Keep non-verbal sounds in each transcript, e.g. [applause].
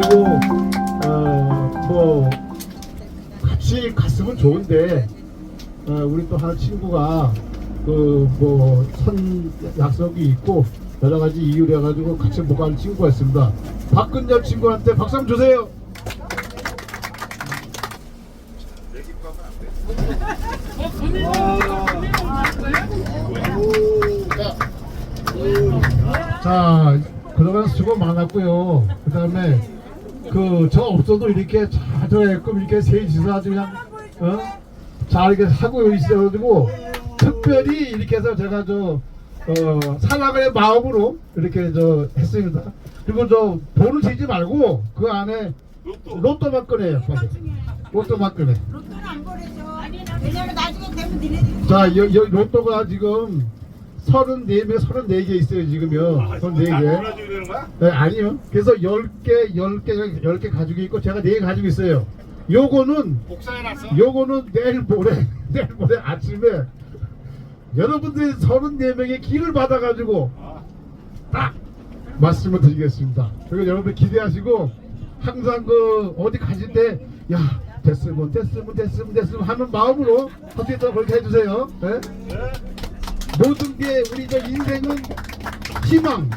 그리고 어 뭐 같이 갔으면 좋은데 어, 우리 또 하나 친구가 그 뭐 선 약속이 있고 여러 가지 이유를 해가지고 같이 못 가는 친구가 있습니다. 박근열 친구한테 박수 한번 주세요. 자, 그동안 수고 많았고요. 그 다음에 그 저 없어도 이렇게 자저했고 이렇게 셋이서 아주 그냥 어? 잘 이렇게 하고 있어가지고 특별히 이렇게 해서 제가 저 어, 사랑의 마음으로 이렇게 저 했습니다. 그리고 저 돈을 세지 말고 그 안에 로또 만 꺼내요. 빨리. 로또만 꺼내. 로또는 안 보내줘. 왜냐면 나중에 되면 니네들이 자, 여, 여, 로또가 지금 34명, 34개 있어요, 지금요. 34개. 네, 아니요. 그래서 10개, 10개, 10개 가지고 있고, 제가 4개 가지고 있어요. 요거는, 요거는 내일 모레, [laughs] 내일 모레 아침에, 여러분들이 34명의 길을 받아가지고, 딱, 말씀을 드리겠습니다. 그리고 여러분들 기대하시고, 항상 그, 어디 가실 때, 야, 됐으면, 됐으면, 됐으면, 됐으면 하는 마음으로, 어떻게 그렇게 해주세요. 네? 모든 게 우리 저 인생은 희망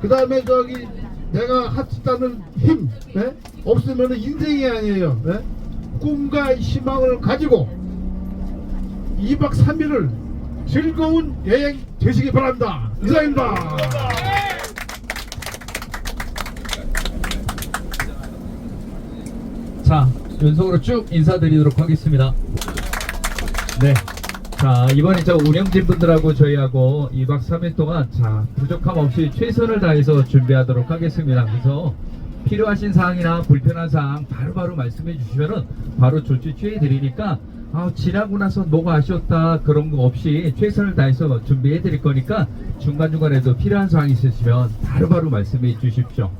그 다음에 저기 내가 하겠다는 힘 예? 없으면 인생이 아니에요 예? 꿈과 희망을 가지고 2박 3일을 즐거운 여행 되시기 바랍니다 이상입니다 자, 연속으로 쭉 인사드리도록 하겠습니다. 네. 자, 이번에 저 운영진 분들하고 저희하고 2박 3일 동안 자, 부족함 없이 최선을 다해서 준비하도록 하겠습니다. 그래서 필요하신 사항이나 불편한 사항 바로바로 말씀해 주시면은 바로 조치 취해 드리니까 아, 지나고 나서 뭐가 아쉬웠다 그런 거 없이 최선을 다해서 준비해 드릴 거니까 중간중간에도 필요한 사항 있으시면 바로바로 말씀해 주십시오.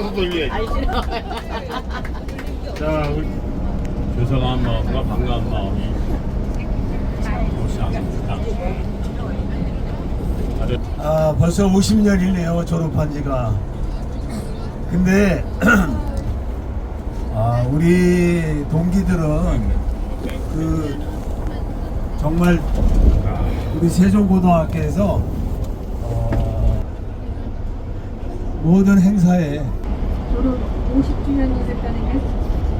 자, 자, 우리 죄송한 마음과 반가운 마음이. 다들 아, 벌써 50년이네요, 졸업한 지가. 근데, [clears throat] 아, 우리 동기들은 그, 정말 우리 세종고등학교에서 어, 모든 행사에 졸업 50주년이 됐다는 게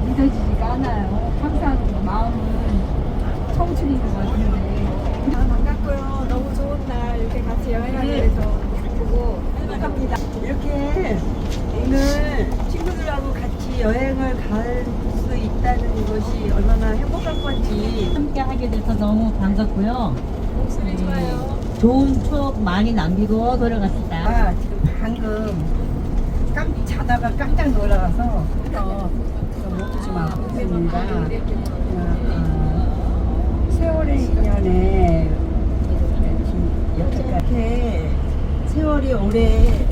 믿어지지가 않아요. 항상 마음은 청춘인 것 같은데. 아, 반갑고요. 너무 좋은 날 이렇게 같이 여행하게 돼서 기쁘고 행복합니다. 이렇게 오늘 친구들하고 같이 여행을 갈 수 있다는 것이 얼마나 행복한 건지 함께 하게 돼서 너무 반갑고요. 네, 좋은 추억 많이 남기고 돌아갑시다. 아, 지금 방금 깜, 자다가 깜짝 놀라서 또 목이 좀 아프습니다. 어, 세월의 인연에 여태까지 세월이 오래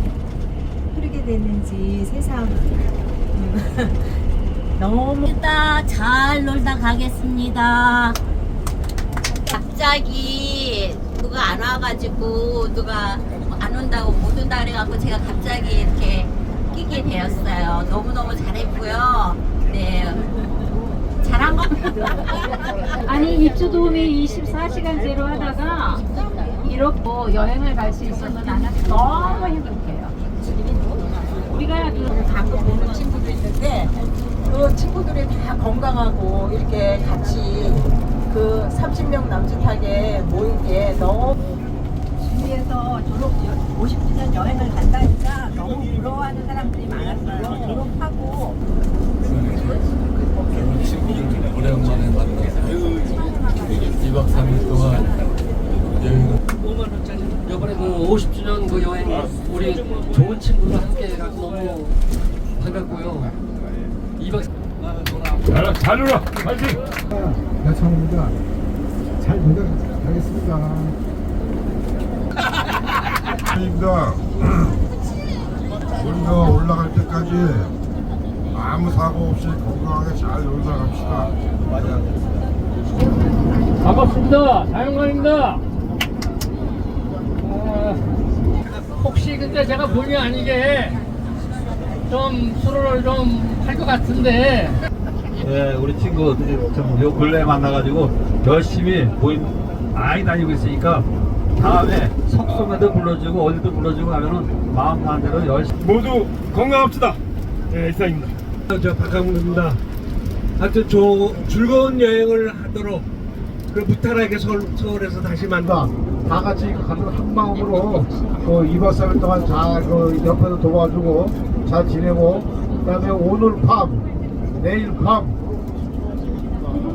흐르게 됐는지 세상 음, [laughs] 너무 일단 잘 놀다 가겠습니다. 갑자기 누가 안 와가지고 누가 안 온다고 못 온다 그래갖고 제가 갑자기 이렇게 끼게 되었어요. 너무너무 잘했고요. 네. 잘한 거. [laughs] 아니 입주 도우미 24시간제로 하다가 이렇게 여행을 갈 수 있어서 나는 너무 행복해요. 우리가 그 방금 보는 친구도 있는데 그 친구들이 다 건강하고 이렇게 같이 그 30명 남짓하게 모인 게 너무 주위에서 졸업 50주년 여행을 간다니까 너무 부러워하는 사람들이 많았어요. 졸업하고 친구들 오랜만에 만나서 2박 3일 동안 여행을 5만 원짜리 이번에 그 50주년 그 여행 우리 좋은 친구들 함께 해가지고 너무 반갑고요. 2박 잘, 잘 놀아! 파이팅! 야창입니다. 잘 부탁하겠습니다. 입니다. 우리가 [clears throat] 올라갈 때까지 아무 사고 없이 건강하게 잘 놀다 갑시다. 반갑습니다. 사용관입니다. 어, 혹시 근데 제가 본의 아니게 좀 술을 좀 할 것 같은데 예, 우리 친구 좀요 근래 만나가지고 열심히 모임 많이 다니고 있으니까 다음에 석송에도 불러주고 어디도 불러주고 하면은 마음 가는 대로 열심히 모두 건강합시다. 네, 이상입니다. 저 박강문입니다. 하여튼 조, 즐거운 여행을 하도록 그 무탈하게 서울, 서울에서 다시 만나. 다 같이 가는 한 마음으로 그 2박 3일 동안 잘그 옆에서 도와주고 잘 지내고 그다음에 오늘 밤 내일 밤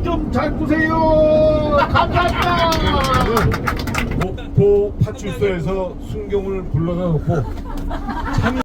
좀잘 보세요. 감사합니다. 목포 파출소에서 순경을 불러다 놓고 참